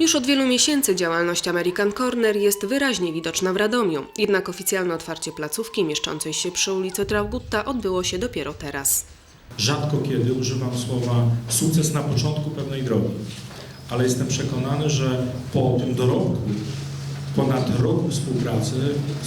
Już od wielu miesięcy działalność American Corner jest wyraźnie widoczna w Radomiu, jednak oficjalne otwarcie placówki mieszczącej się przy ulicy Traugutta odbyło się dopiero teraz. Rzadko kiedy używam słowa sukces na początku pewnej drogi, ale jestem przekonany, że po tym dorobku, ponad roku współpracy,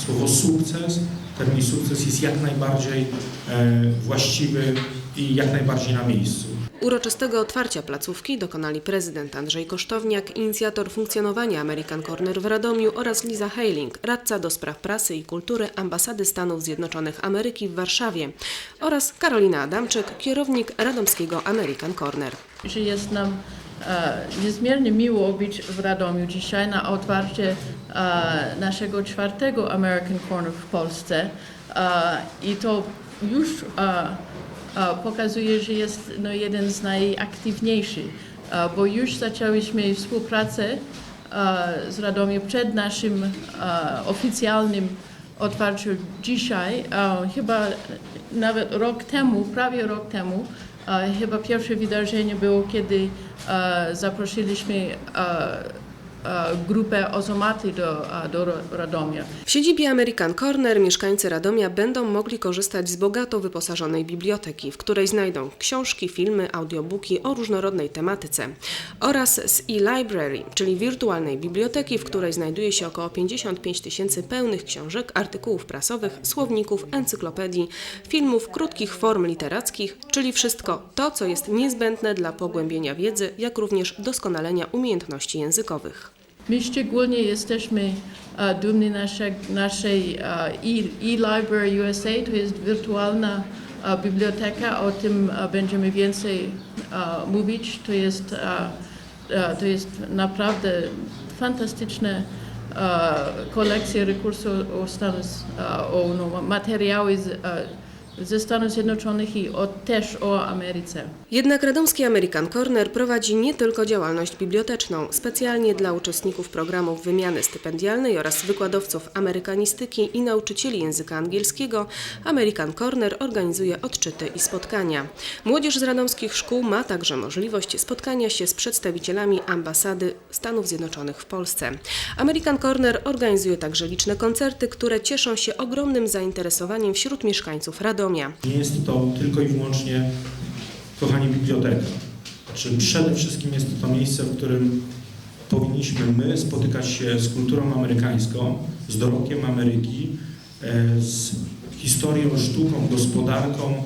słowo sukces, termin sukces jest jak najbardziej e, właściwy i jak najbardziej na miejscu. Uroczystego otwarcia placówki dokonali prezydent Andrzej Kosztowniak, inicjator funkcjonowania American Corner w Radomiu oraz Liza Heiling, radca do spraw prasy i kultury Ambasady Stanów Zjednoczonych Ameryki w Warszawie oraz Karolina Adamczyk, kierownik radomskiego American Corner. że jest nam e, niezmiernie miło być w Radomiu dzisiaj na otwarcie e, naszego czwartego American Corner w Polsce e, i to już pokazuje, że jest no, jeden z najaktywniejszych, e, bo już zaczęliśmy współpracę e, z Radomiem przed naszym e, oficjalnym otwarciu dzisiaj, e, chyba nawet rok temu, prawie rok temu, e, chyba pierwsze wydarzenie było, kiedy e, zaprosiliśmy e, e, grupę Ozomaty do, e, do Radomia. W siedzibie American Corner mieszkańcy Radomia będą mogli korzystać z bogato wyposażonej biblioteki, w której znajdą książki, filmy, audiobooki o różnorodnej tematyce oraz z e-library, czyli wirtualnej biblioteki, w której znajduje się około 55 tysięcy pełnych książek, artykułów prasowych, słowników, encyklopedii, filmów, krótkich form literackich, czyli wszystko to, co jest niezbędne dla pogłębienia wiedzy, jak również doskonalenia umiejętności językowych. My szczególnie jesteśmy e, dumni nasze, naszej e, e- e-Library USA, to jest wirtualna e, biblioteka, o tym e, będziemy więcej mówić. To jest, to jest naprawdę fantastyczna e, kolekcja rekursów o o no, materiały z, ze Stanów Zjednoczonych i o, też o Ameryce. Jednak radomski American Corner prowadzi nie tylko działalność biblioteczną. Specjalnie dla uczestników programów wymiany stypendialnej oraz wykładowców amerykanistyki i nauczycieli języka angielskiego American Corner organizuje odczyty i spotkania. Młodzież z radomskich szkół ma także możliwość spotkania się z przedstawicielami ambasady Stanów Zjednoczonych w Polsce. American Corner organizuje także liczne koncerty, które cieszą się ogromnym zainteresowaniem wśród mieszkańców Radomia. Nie jest to tylko i wyłącznie, kochani, biblioteka. Czy przede wszystkim jest to miejsce, w którym powinniśmy my spotykać się z kulturą amerykańską, z dorobkiem Ameryki, e, z historią, sztuką, gospodarką.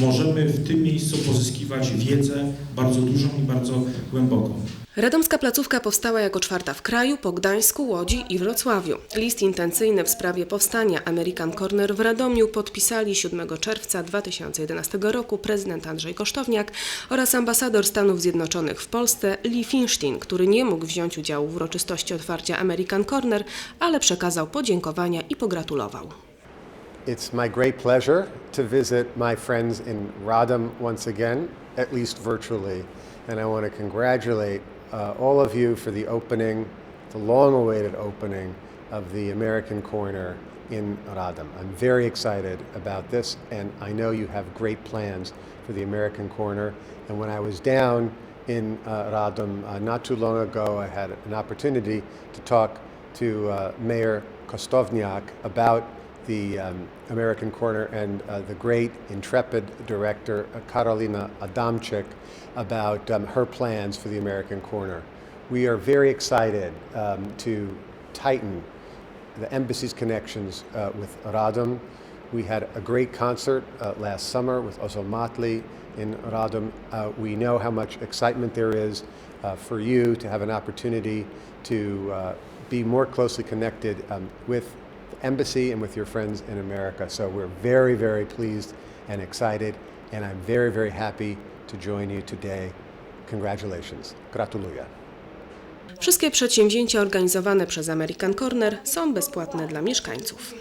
Możemy w tym miejscu pozyskiwać wiedzę bardzo dużą i bardzo głęboką. Radomska placówka powstała jako czwarta w kraju po Gdańsku, Łodzi i Wrocławiu. List intencyjny w sprawie powstania American Corner w Radomiu podpisali 7 czerwca 2011 roku prezydent Andrzej Kosztowniak oraz ambasador Stanów Zjednoczonych w Polsce Lee Finstein, który nie mógł wziąć udziału w uroczystości otwarcia American Corner, ale przekazał podziękowania i pogratulował. It's my great pleasure to visit my friends in Radom once again, at least virtually. And I want to congratulate uh, all of you for the opening, the long awaited opening of the American Corner in Radom. I'm very excited about this, and I know you have great plans for the American Corner. And when I was down in uh, Radom uh, not too long ago, I had an opportunity to talk to uh, Mayor Kostovniak about the um, American Corner and uh, the great, intrepid director uh, Karolina Adamczyk about um, her plans for the American Corner. We are very excited um, to tighten the embassy's connections uh, with Radom. We had a great concert uh, last summer with Ozomatli in Radom. Uh, we know how much excitement there is uh, for you to have an opportunity to be more closely connected um, with embassy and with your friends in America. So we're very, very pleased and excited, and I'm very, very happy to join you today. Congratulations. Gratuluję. Wszystkie przedsięwzięcia organizowane przez American Corner są bezpłatne dla mieszkańców.